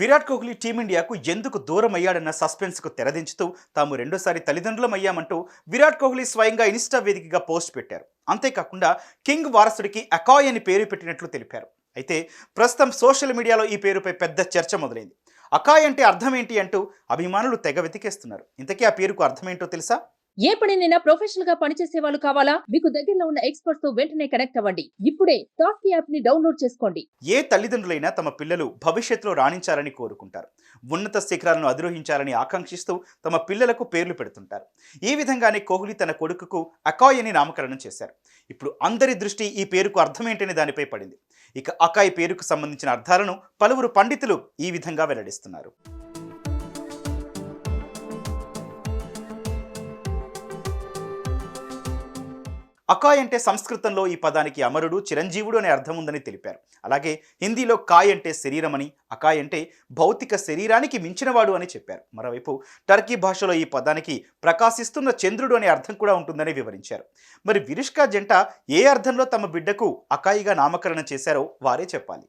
విరాట్ కోహ్లీ టీమిండియాకు ఎందుకు దూరం అయ్యాడన్న సస్పెన్స్కు తెరదించుతూ తాము రెండోసారి తల్లిదండ్రులం అయ్యామంటూ విరాట్ కోహ్లీ స్వయంగా ఇన్స్టా వేదికగా పోస్ట్ పెట్టారు. అంతేకాకుండా కింగ్ వారసుడికి అకాయ్ అని పేరు పెట్టినట్లు తెలిపారు. అయితే ప్రస్తుతం సోషల్ మీడియాలో ఈ పేరుపై పెద్ద చర్చ మొదలైంది. అకాయ్ అంటే అర్థం ఏంటి అంటూ అభిమానులు తెగ వెతికేస్తున్నారు. ఇంతకీ ఆ పేరుకు అర్థం ఏంటో తెలుసా? ఏ పనినైనా ప్రొఫెషనల్గా పనిచేసే వాళ్ళు కావాలా? మీకు దగ్గరలో ఉన్న ఎక్స్పర్ట్స్తో వెంటనే కనెక్ట్ అవ్వండి. ఇప్పుడే టాక్ యాప్ని డౌన్లోడ్ చేసుకోండి. ఏ తల్లిదండ్రులైనా తమ పిల్లలు భవిష్యత్తులో రాణించాలని కోరుకుంటారు. ఉన్నత శిఖరాలను అధిరోహించాలని ఆకాంక్షిస్తూ తమ పిల్లలకు పేర్లు పెడుతుంటారు. ఈ విధంగానే కోహ్లీ తన కొడుకుకు అకాయ్ అని నామకరణం చేశారు. ఇప్పుడు అందరి దృష్టి ఈ పేరుకు అర్థమేంటనే దానిపై పడింది. ఇక అకాయ్ పేరుకు సంబంధించిన అర్థాలను పలువురు పండితులు ఈ విధంగా వెల్లడిస్తున్నారు. అకాయ్ అంటే సంస్కృతంలో ఈ పదానికి అమరుడు చిరంజీవుడు అనే అర్థం ఉందని తెలిపారు. అలాగే హిందీలో కాయ్ అంటే శరీరం అని అకాయ్ అంటే భౌతిక శరీరానికి మించినవాడు అని చెప్పారు. మరోవైపు టర్కీ భాషలో ఈ పదానికి ప్రకాశిస్తున్న చంద్రుడు అనే అర్థం కూడా ఉంటుందని వివరించారు. మరి విరుష్కా జంట ఏ అర్థంలో తమ బిడ్డకు అకాయిగా నామకరణం చేశారో వారే చెప్పాలి.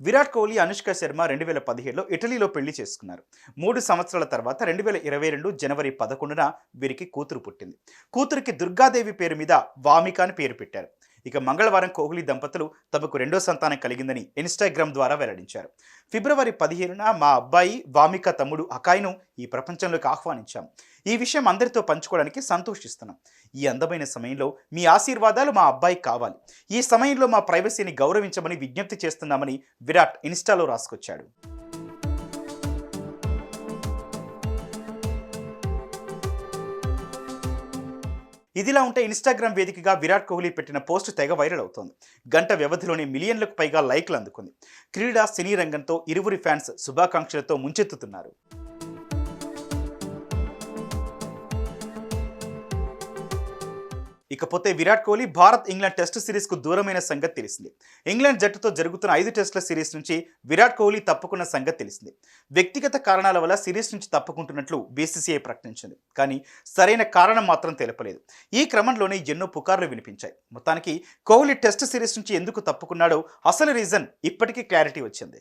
విరాట్ కోహ్లీ అనుష్క శర్మ రెండు వేల పదిహేడులో ఇటలీలో పెళ్ళి చేసుకున్నారు. మూడు సంవత్సరాల తర్వాత రెండు వేల ఇరవై రెండు జనవరి పదకొండున వీరికి కూతురు పుట్టింది. కూతురికి దుర్గాదేవి పేరు మీద వామిక అని పేరు పెట్టారు. ఇక మంగళవారం కోహ్లీ దంపతులు తమకు రెండో సంతానం కలిగిందని ఇన్స్టాగ్రామ్ ద్వారా వెల్లడించారు. ఫిబ్రవరి పదిహేనున మా అబ్బాయి వామిక తమ్ముడు అకాయ్ను ఈ ప్రపంచంలోకి ఆహ్వానించాం. ఈ విషయం అందరితో పంచుకోవడానికి సంతోషిస్తున్నాం. ఈ అందమైన సమయంలో మీ ఆశీర్వాదాలు మా అబ్బాయి కావాలి. ఈ సమయంలో మా ప్రైవసీని గౌరవించమని విజ్ఞప్తి చేస్తున్నామని విరాట్ ఇన్స్టాలో రాసుకొచ్చాడు. ఇదిలా ఉంటే ఇన్స్టాగ్రామ్ వేదికగా విరాట్ కోహ్లీ పెట్టిన పోస్ట్ తెగ వైరల్ అవుతోంది. గంట వ్యవధిలోనే మిలియన్లకు పైగా లైక్లు అందుకుంది. క్రీడా సినీ రంగంతో ఇరువురి ఫ్యాన్స్ శుభాకాంక్షలతో ముంచెత్తుతున్నారు. ఇకపోతే విరాట్ కోహ్లీ భారత్ ఇంగ్లాండ్ టెస్ట్ సిరీస్కు దూరమైన సంగతి తెలిసింది. ఇంగ్లాండ్ జట్టుతో జరుగుతున్న ఐదు టెస్టుల సిరీస్ నుంచి విరాట్ కోహ్లీ తప్పుకున్న సంగతి తెలిసింది. వ్యక్తిగత కారణాల వల్ల సిరీస్ నుంచి తప్పుకుంటున్నట్లు బీసీసీఐ ప్రకటించింది. కానీ సరైన కారణం మాత్రం తెలపలేదు. ఈ క్రమంలోనే ఎన్నో పుకార్లు వినిపించాయి. మొత్తానికి కోహ్లీ టెస్ట్ సిరీస్ నుంచి ఎందుకు తప్పుకున్నాడో అసలు రీజన్ ఇప్పటికీ క్లారిటీ వచ్చింది.